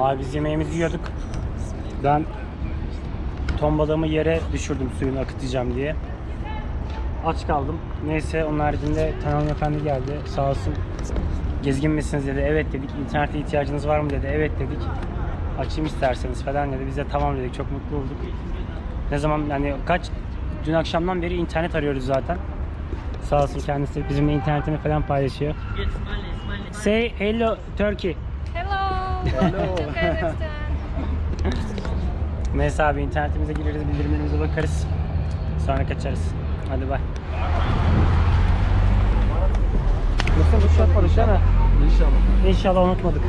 Abi biz yemeğimizi yiyorduk. Ben ton balığımı yere düşürdüm suyunu akıtacağım diye. Aç kaldım. Neyse onun haricinde Tanan Efendi geldi. Sağ olsun. Gezgin misiniz dedi. Evet dedik. İnternete ihtiyacınız var mı dedi. Evet dedik. Açayım isterseniz falan dedi. Biz de tamam dedik. Çok mutlu olduk. Ne zaman yani kaç dün akşamdan beri internet arıyoruz zaten. Sağ olsun kendisi bizimle internetini falan paylaşıyor. Say hello Turkey. Hello. Neyse abi internetimize gireriz, bildirimlerimize bakarız. Sonra kaçarız. Hadi bay. Nasıl bu şey konuşsana? İnşallah. İnşallah unutmadık.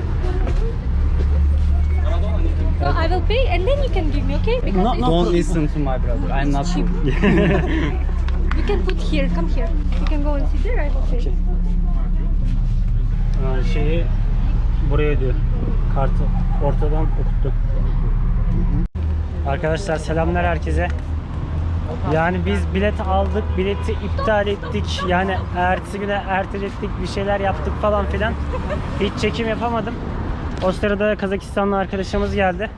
So I will pay and then you can give me, okay? Because No, it's no. Don't listen to my brother. I'm not cheap. You can put here. Come here. You can go and sit there. I will pay. Aa, şeyi buraya diyor. Kartı ortadan okuttu. Arkadaşlar selamlar herkese. Yani biz bilet aldık, bileti iptal ettik. Yani ertesi güne ertelettik, bir şeyler yaptık falan filan. Hiç çekim yapamadım. O sırada Kazakistanlı arkadaşımız geldi.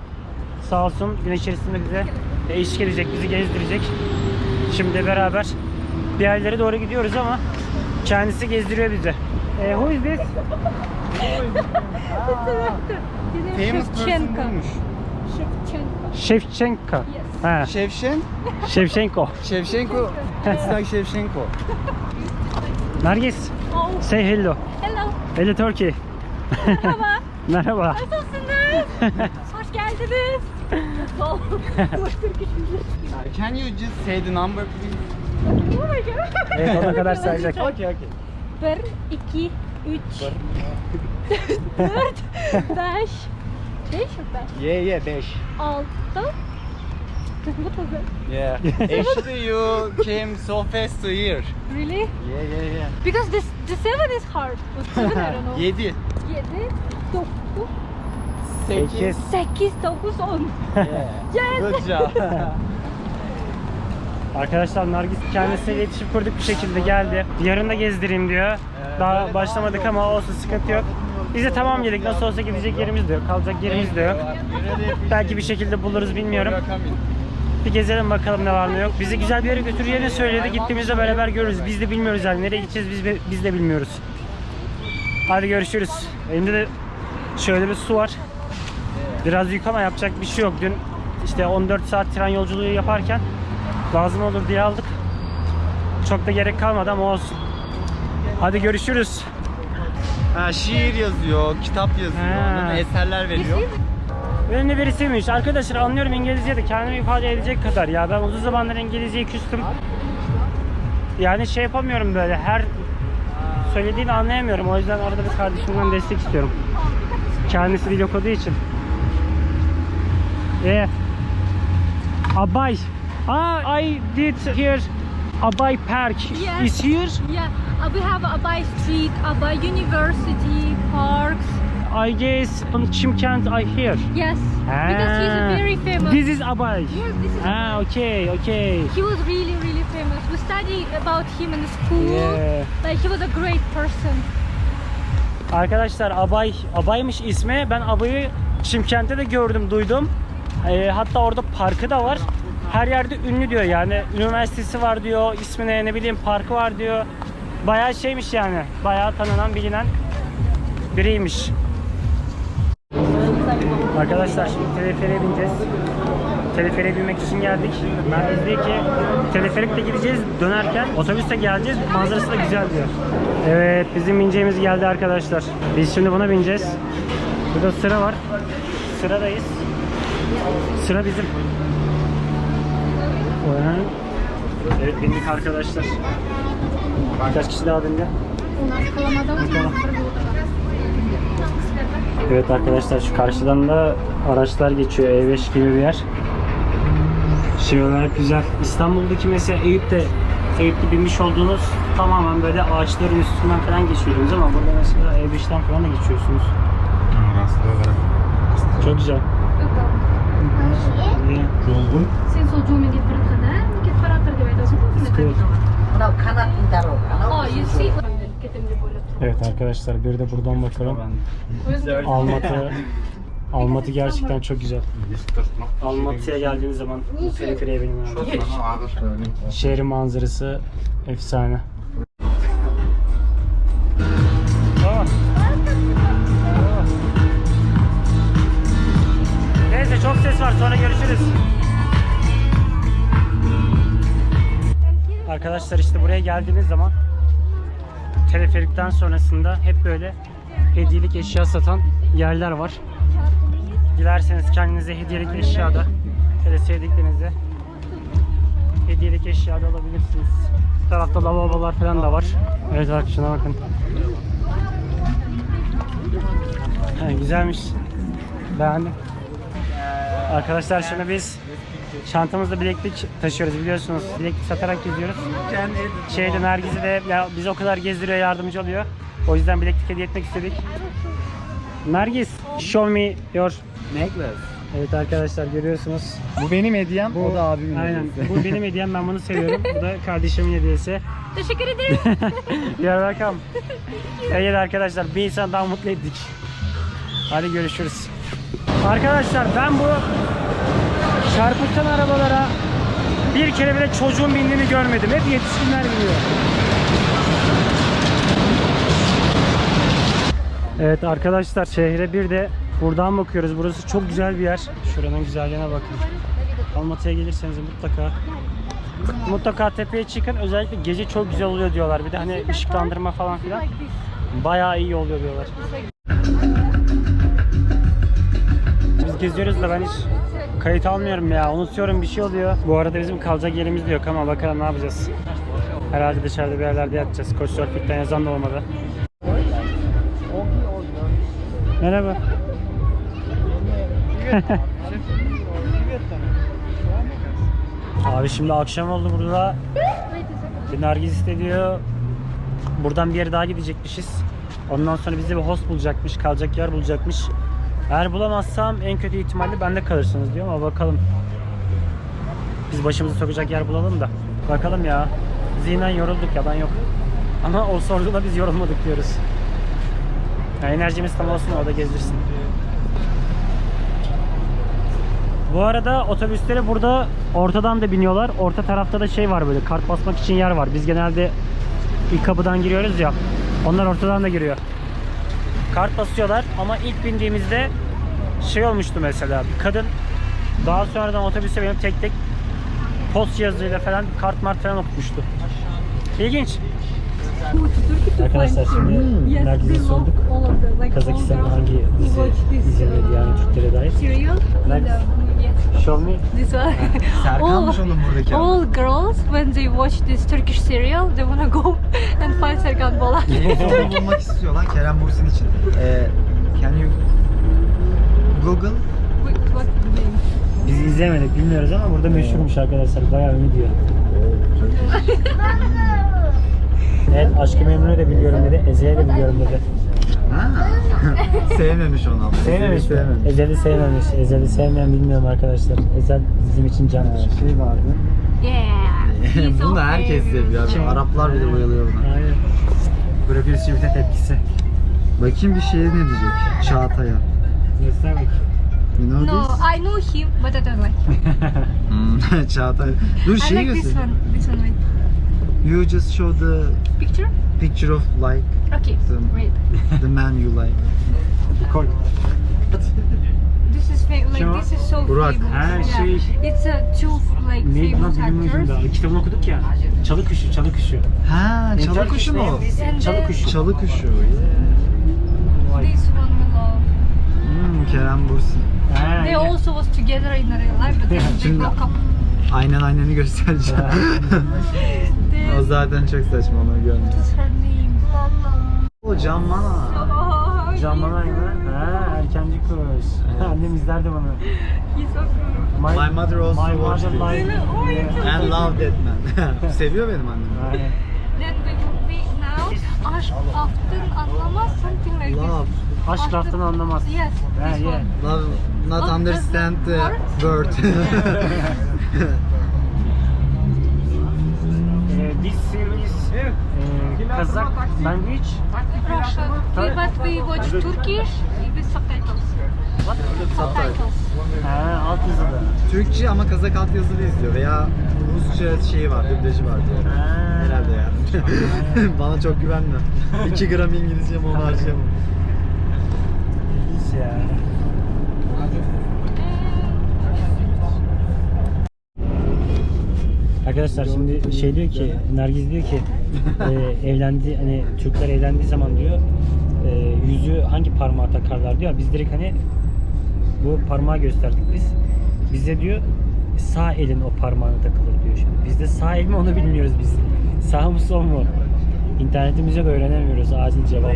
Sağ olsun gün içerisinde bize eşlik edecek, bizi gezdirecek. Şimdi beraber bir yerlere doğru gidiyoruz ama kendisi gezdiriyor bizi. E, who is this? Famous person Shevchenko. buymuş. Shevchenko. Shevchenko. Yes. Ha, Şevşen? Shevchenko. Şevşenko. It's like Şevşenko. Nargis, Oh, say hello. hello. Hello Turkey. Merhaba. Merhaba. Nasılsınız? Hoş geldiniz. Oh, Can you just say the number please? Oh my god. Evet ona kadar sayacak. Okay, okay. Bir, iki, üç, dört, beş, beş mi beş? Yeah, yeah, 5. Altı. Bu da Yeah. Actually you came so fast to here. Really? Yeah, yeah, yeah. Because this the seven is hard. But seven I don't know. 7. Yedi, dokuz, 8. sekiz, dokuz, on. Yeah. Yes. Good job. Arkadaşlar Nargis kendisiyle iletişim kurduk bir şekilde geldi. Yarın da gezdireyim diyor. Daha başlamadık ama olsun sıkıntı yok. Biz de tamam dedik. Nasıl olsa gidecek yerimiz de yok. Kalacak yerimiz de yok. Belki bir şekilde buluruz bilmiyorum. Bir gezelim bakalım ne var ne yok. Bizi güzel bir yere götüreceğini söyledi. Gittiğimizde beraber görürüz. Biz de bilmiyoruz yani. Nereye gideceğiz biz, biz de bilmiyoruz. Hadi görüşürüz. Elimde de şöyle bir su var. Biraz yük ama yapacak bir şey yok. Dün işte 14 saat tren yolculuğu yaparken lazım olur diye aldık. Çok da gerek kalmadı ama olsun. Hadi görüşürüz. Ha, şiir yazıyor, kitap yazıyor, Ha. eserler veriyor. Ünlü birisiymiş. Arkadaşlar anlıyorum İngilizce de kendimi ifade edecek kadar ya. Ben uzun zamandır İngilizceyi küstüm. Yani şey yapamıyorum böyle her söylediğini anlayamıyorum. O yüzden arada bir kardeşimden destek istiyorum. Kendisi dil okuduğu için. Yeah. Abay. Ah, I did here Abay Park. Yeah. Is here? Yeah, uh, we have Abay Street, Abay University, parks. I guess on Chimkent I hear. Yes, because he's Ah, very famous. This is Abay. Yes, this is Ah, Abay. okay, okay. He was really, really famous. We studied about him in school. Yeah. Like he was a great person. Arkadaşlar Abay, Abay'mış ismi. Ben Abay'ı Çimkent'te de gördüm, duydum. Ee, hatta orada parkı da var. Her yerde ünlü diyor yani. Üniversitesi var diyor, ismine ne bileyim parkı var diyor. Bayağı şeymiş yani. Bayağı tanınan, bilinen biriymiş. Arkadaşlar şimdi teleferiğe bineceğiz. Teleferiğe binmek için geldik. Merkez diyor ki teleferikle gideceğiz dönerken otobüste geleceğiz. Manzarası da güzel diyor. Evet bizim bineceğimiz geldi arkadaşlar. Biz şimdi buna bineceğiz. Burada sıra var. Sıradayız. Sıra bizim. Evet bindik arkadaşlar. Kaç kişi daha bindi? Evet arkadaşlar şu karşıdan da araçlar geçiyor E5 gibi bir yer. Şey olarak güzel. İstanbul'daki mesela Eyüp'te Eyüp'te binmiş olduğunuz tamamen böyle ağaçların üstünden falan geçiyordunuz ama burada mesela E5'ten falan da geçiyorsunuz. Çok güzel. İyi. Sen solcuğumu getirip kadar, git para tercih It's cool. Oh, you see? Ketim de böyle. Evet arkadaşlar bir de buradan bakalım. Almatı Almatı gerçekten çok güzel. Almatı'ya geldiğiniz zaman bu teleferiğe benim lazım. Şehrin manzarası efsane. Arkadaşlar işte buraya geldiğiniz zaman teleferikten sonrasında hep böyle hediyelik eşya satan yerler var. Dilerseniz kendinize hediyelik eşya da hele sevdiklerinize hediyelik eşya da alabilirsiniz. Bu tarafta lavabolar falan da var. Evet şuna bakın. Ha, güzelmiş. Beğendim. Arkadaşlar şimdi biz çantamızda bileklik taşıyoruz biliyorsunuz. Bileklik satarak geziyoruz. Şeyde Nergiz'i de ya biz o kadar gezdiriyor yardımcı oluyor. O yüzden bileklik hediye etmek istedik. Nergiz, show me your Necklace. Evet arkadaşlar görüyorsunuz. Bu benim hediyem, o da abimin Aynen. hediyesi. Bu benim hediyem. Ben bunu seviyorum. Bu da kardeşimin hediyesi. Teşekkür ederim. You're welcome. Evet arkadaşlar bir insan daha mutlu ettik. Hadi görüşürüz. Arkadaşlar ben bu çarpışan arabalara bir kere bile çocuğun bindiğini görmedim. Hep yetişkinler biniyor. Evet arkadaşlar şehre bir de buradan bakıyoruz. Burası çok güzel bir yer. Şuranın güzelliğine bakın. Almatı'ya gelirseniz mutlaka mutlaka tepeye çıkın. Özellikle gece çok güzel oluyor diyorlar. Bir de hani ışıklandırma falan filan bayağı iyi oluyor diyorlar. Biz geziyoruz da ben hiç kayıt almıyorum ya. Unutuyorum bir şey oluyor. Bu arada bizim kalacak yerimiz de yok ama bakalım ne yapacağız. Herhalde dışarıda bir yerlerde yatacağız. Koç Surfing'den yazan da olmadı. Merhaba. Abi şimdi akşam oldu burada. Bir Nargiz istediyor. Buradan bir yere daha gidecekmişiz. Ondan sonra bize bir host bulacakmış, kalacak yer bulacakmış. Eğer bulamazsam en kötü ihtimalle bende kalırsınız diyor ama bakalım. Biz başımızı sokacak yer bulalım da. Bakalım ya. Zihnen yorulduk yalan yok. Ama o sorduğunda biz yorulmadık diyoruz. Ya enerjimiz tam olsun o da gezdirsin. Bu arada otobüslere burada ortadan da biniyorlar. Orta tarafta da şey var böyle kart basmak için yer var. Biz genelde ilk kapıdan giriyoruz ya. Onlar ortadan da giriyor. Kart basıyorlar ama ilk bindiğimizde şey olmuştu mesela. Bir kadın daha sonradan otobüse benim tek tek post cihazıyla falan kart mart falan okutmuştu. İlginç. Arkadaşlar şimdi Nergiz'e sorduk. all hangi girls dizi izlenmedi yani Türklere dair? yes, Show me. this one. Serkan'mış onun buradaki all girls when they watch this Turkish serial, they wanna go and find Serkan Bolat. Onu bulmak istiyorlar Kerem Bursin için. Ee, can you Google? Name? Biz izlemedik bilmiyoruz ama burada meşhurmuş arkadaşlar. Bayağı ünlü diyor. Evet Aşkı Memnun'u da biliyorum dedi. Ezel'i de biliyorum dedi. Ha. Sevmemiş onu ama. Sevmemiş mi? Sevmemiş. Ezel'i sevmemiş. Ezel'i sevmeyen bilmiyorum arkadaşlar. Ezel bizim için candır. Şey vardı. Yeah. Bunu da herkes seviyor. Kim? Araplar bile bayılıyor buna. Aynen. Brokoli sivite tepkisi. Bakayım bir şeye ne diyecek? Çağatay'a. Göster bak. You know No, this? I know him, but I don't like him. Hmm, Çağatay. Dur I şeyi like this göster. one. This one, wait. You just show the Picture? picture of like Okay, The- wait. the man you like. Koy. This is fam- like this is so Burak. famous. Ha, yeah. şey- It's a two like Neydi lan famous bilimin actors. ucunda. Kitabını okuduk ya. Çalı kuşu, çalı kuşu. Ha, çalı kuşu mu? And Çalı kuşu. Çalı kuşu. Vay. This one we love. Hmm, Kerem Bursin. Ha, They also was together in real life, but then they Şimdi- broke up. Aynen ayneni göstereceğim. O zaten çok saçma onu name? O Can Mana. Oh, Can Manay mı? Ha, erkenci kuş. Annem izlerdi good. My mother also My watched it. Oh, so And love that man. Seviyor benim annem. Aynen. Aşk aftın anlamaz something like Love. this. Aşk laftan anlamaz. Yes, yeah. one. Love not Love understand the doesn't word. e, Kazak language Russian. But we watch Turkish with subtitles. Subtitles. Ha, alt yazılı. Türkçe ama Kazak alt yazılı izliyor veya Rusça şeyi var, dublajı var diyor. Ha. Herhalde ya. Bana çok güvenme. 2 gram İngilizcem onu harcayamam. İlginç ya. Arkadaşlar şimdi şey diyor ki Nergiz diyor ki e, evlendi hani Türkler evlendiği zaman diyor e, yüzü hangi parmağa takarlar diyor. Biz direkt hani bu parmağı gösterdik biz. Bize diyor sağ elin o parmağına takılır diyor şimdi. Bizde sağ el mi onu bilmiyoruz biz. Sağ mı sol mu? İnternetimizde de öğrenemiyoruz acil cevap.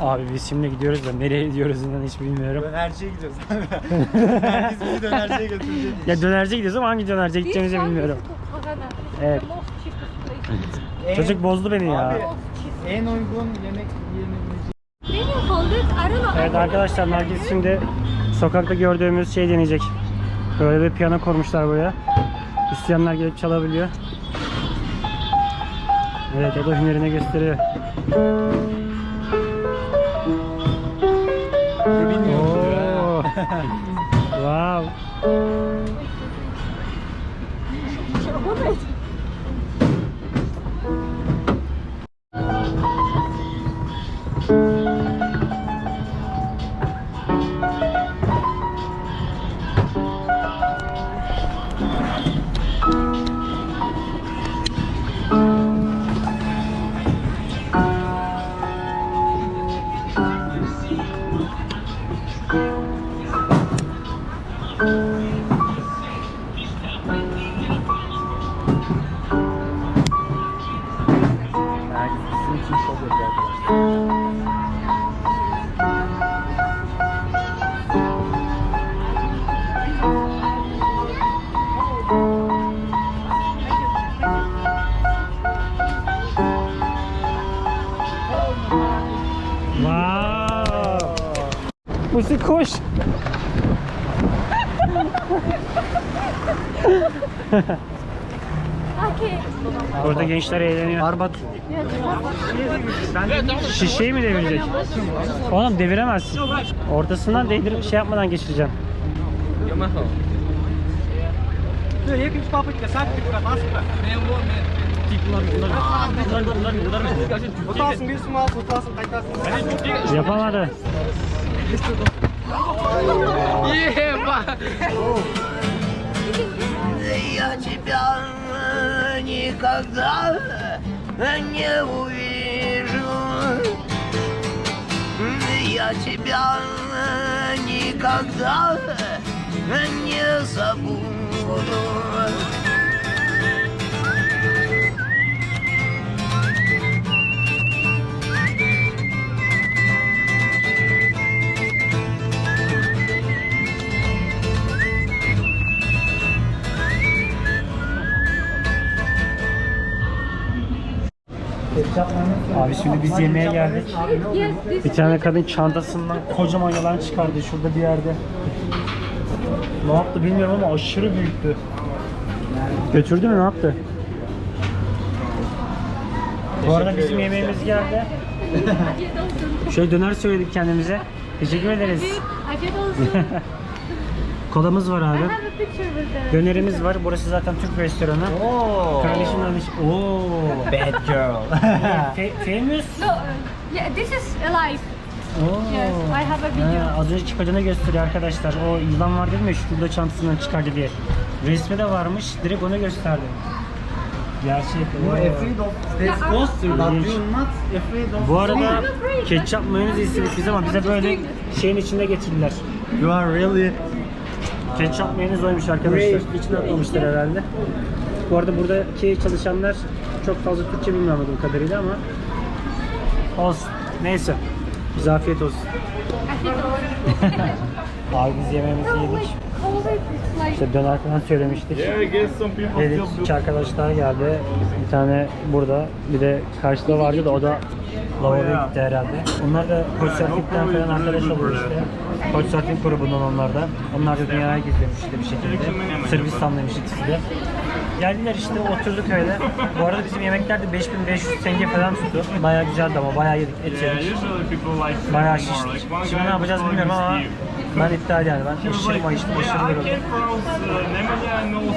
Abi biz şimdi gidiyoruz da nereye gidiyoruz inan hiç bilmiyorum. Dönerciye gidiyoruz abi. Herkes bizi dönerciye götürecek. Ya dönerci gidiyoruz ama hangi dönerciye gideceğimizi bilmiyorum. Evet. Place. Çocuk bozdu beni ya. Abi en uygun yemek yiyebileceği Menu called it. I don't know. Evet arkadaşlar Nergis şimdi sokakta gördüğümüz şey deneyecek. Böyle bir piyano kurmuşlar buraya. İsteyenler gelip çalabiliyor. Evet o da hünerini gösteriyor. Oo. wow. Koş. Burada gençler eğleniyor. Arbat. Şişeyi mi devirecek? Oğlum deviremezsin. Ortasından değdir şey yapmadan geçireceksin. Yapamadı. Я тебя никогда не увижу. Я тебя никогда не забуду. Abi şimdi biz yemeğe geldik. Bir tane kadın çantasından kocaman yalan çıkardı şurada bir yerde. Ne yaptı bilmiyorum ama aşırı büyüktü. Götürdü mü ne yaptı? Bu arada bizim yemeğimiz geldi. Şöyle döner söyledik kendimize. Teşekkür ederiz. Did also. Kolamız var abi. Dönerimiz var. Burası zaten Türk restoranı. Oo. Kardeşim almış. Oo. Bad girl. Fe- famous. No, uh, yeah, this is alive. Oo. Yes, I have a video. Ha, az önce çıkacağını gösteriyor arkadaşlar. O yılan var dedim ya şurada çantasından çıkardı diye. Resmi de varmış. Direkt onu gösterdi. Gerçek. You are afraid of that ghost, but you not afraid of Bu arada ketçap mayonez istedik biz ama bize böyle şeyin içinde getirdiler. You are really Ketçap mayonez oymuş arkadaşlar. İçine atmamışlar herhalde. Bu arada buradaki çalışanlar çok fazla Türkçe bilmiyor anladığım kadarıyla ama olsun. Neyse. Bize afiyet olsun. Abi biz yemeğimizi yedik. İşte döner falan söylemiştik. Dedik iki arkadaşlar geldi. Bir tane burada, bir de karşıda vardı da o da lavaboya gitti herhalde. Onlar da Couchsurfing'den falan arkadaş oldu işte. Couchsurfing grubundan onlar da. Onlar da dünyaya gizlemiş işte bir şekilde. Sırbistan'daymış ikisi de. Geldiler işte oturduk öyle. Bu arada bizim yemekler de 5500 tenge falan tuttu. Bayağı güzeldi ama bayağı yedik et yedik. Bayağı şiştik. Şimdi ne yapacağız bilmiyorum ama ben iptal yani. Ben He was eşeğim like, ayıştım, yeah, eşeğim I yoruldum.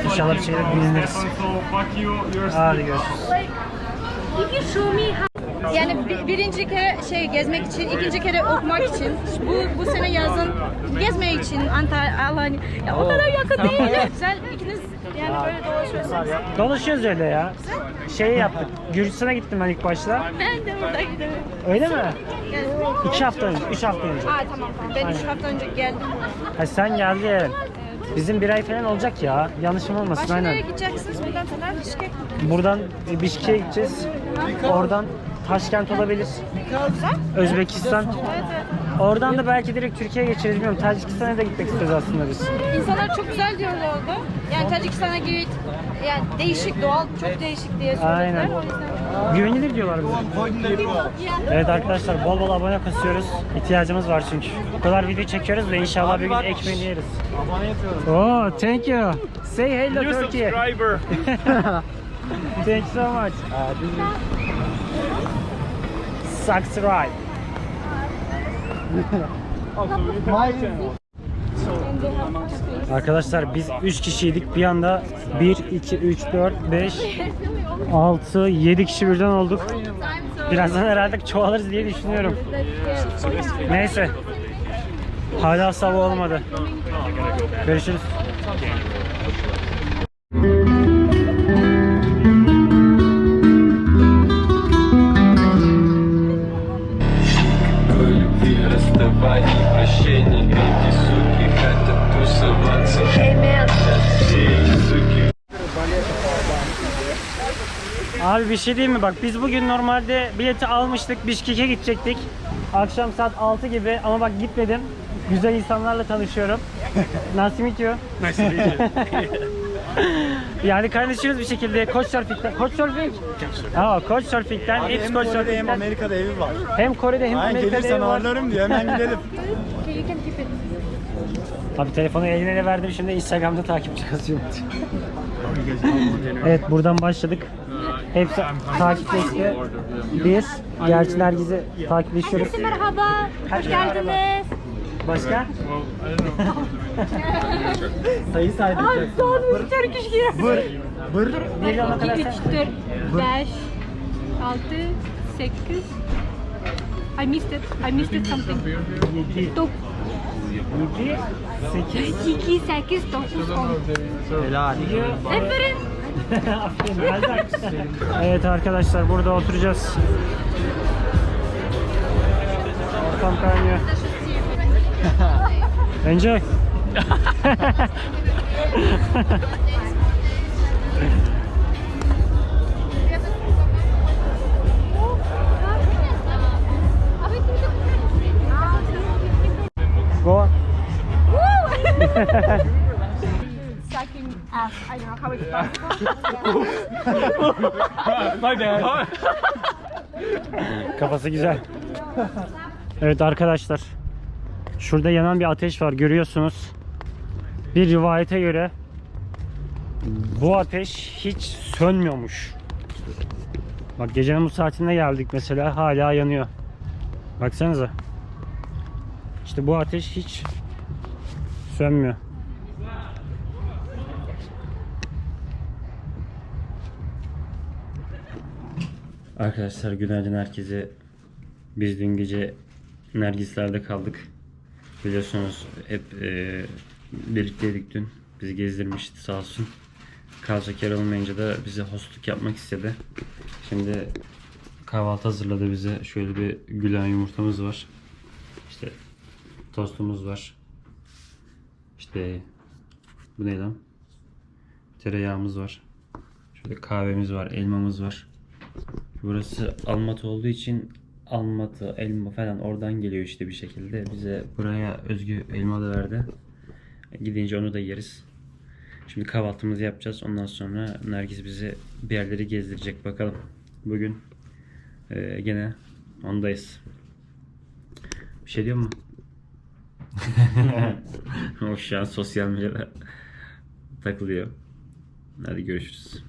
İnşallah bir şeyler you're Hadi görüşürüz. Yani bi- birinci kere şey gezmek için, ikinci kere okumak için, bu bu sene yazın gezmek için Antalya, Alanya. Ya o kadar yakın değil. Güzel ikiniz yani böyle dolaşıyorsunuz. Dolaşıyoruz öyle ya. Şey yaptık. Gürcistan'a gittim ben ilk başta. Ben de orada gidelim. Öyle mi? Yani, İki hafta önce, üç hafta önce. Aa tamam tamam. Ben üç hafta önce geldim. Ha sen geldin. Bizim bir ay falan olacak ya. Yanlışım olmasın Başka aynen. nereye gideceksiniz buradan sonra? Bişkek. Buradan Bişkek'e gideceğiz. Oradan Taşkent olabilir. Özbekistan. Evet evet. Oradan da belki direkt Türkiye'ye geçeriz bilmiyorum. Tacikistan'a da gitmek istiyoruz aslında biz. İnsanlar çok güzel diyorlar orada. Yani Tacikistan'a git. Yani değişik, doğal, çok değişik diye söylediler. Aynen. O yüzden. Güvenilir diyorlar bize. Evet arkadaşlar bol bol abone kasıyoruz. İhtiyacımız var çünkü. Bu kadar video çekiyoruz ve inşallah bir gün ekmeğini yeriz. Abone yapıyorum. Oh, thank you. Say hello New Turkey. subscriber. Thank you so much. Subscribe. Arkadaşlar biz 3 kişiydik. Bir anda 1, 2, 3, 4, 5, 6, 7 kişi birden olduk. Birazdan herhalde çoğalırız diye düşünüyorum. Neyse. Hala sabah olmadı. Görüşürüz. Abi bir şey diyeyim mi? Bak biz bugün normalde bileti almıştık. Bişkek'e gidecektik. Akşam saat 6 gibi ama bak gitmedim. Güzel insanlarla tanışıyorum. Nice meet you. Nice to meet you. yani kaynaşıyoruz bir şekilde. Coach Surfing'den. Coach Surfing? Aa, Coach Surfing'den. Hepsi Hem Coach Kore'de hem Surfing'den. Amerika'da evi var. Hem Kore'de hem Aynen Amerika'da gelirsen evi var. ağırlarım diyor hemen gidelim. Okay, you can keep it. Abi telefonu eline de verdim şimdi Instagram'da takipçi kasıyorum. evet buradan başladık. Hepsi takipleşti. Biz gerçi Nergiz'i takipleşiyoruz. Herkese merhaba. Hoş geldiniz. Başka? Sayı saydık. Ay son bir Turkish here. Bır. Bır. Bir yana 2, kadar 3, sen. 4, 5, 6, 8. I missed it. I missed it something. 7, 9, 7, 8. 2, 8, 9, 10. Helal. Aferin. Evet arkadaşlar burada oturacağız. Ortam kaynıyor. Enjoy. Go Sucking ass. I don't know how it's possible. My bad. Kafası güzel. Evet arkadaşlar. Şurada yanan bir ateş var görüyorsunuz. Bir rivayete göre bu ateş hiç sönmüyormuş. Bak gecenin bu saatinde geldik mesela hala yanıyor. Baksanıza. İşte bu ateş hiç sönmüyor. Arkadaşlar günaydın herkese. Biz dün gece Nergisler'de kaldık. Biliyorsunuz hep e, birlikteydik dün. Bizi gezdirmişti sağ olsun. Kalacak yer olmayınca da bize hostluk yapmak istedi. Şimdi kahvaltı hazırladı bize. Şöyle bir gülen yumurtamız var. İşte tostumuz var. İşte bu ne lan? Tereyağımız var. Şöyle kahvemiz var, elmamız var. Burası Almatı olduğu için Almatı, elma falan oradan geliyor işte bir şekilde. Bize buraya özgü elma da verdi. Gidince onu da yeriz. Şimdi kahvaltımızı yapacağız. Ondan sonra Nergis bizi bir yerleri gezdirecek bakalım. Bugün e, gene ondayız. Bir şey diyor mu? o şu an sosyal medyada takılıyor. Hadi görüşürüz.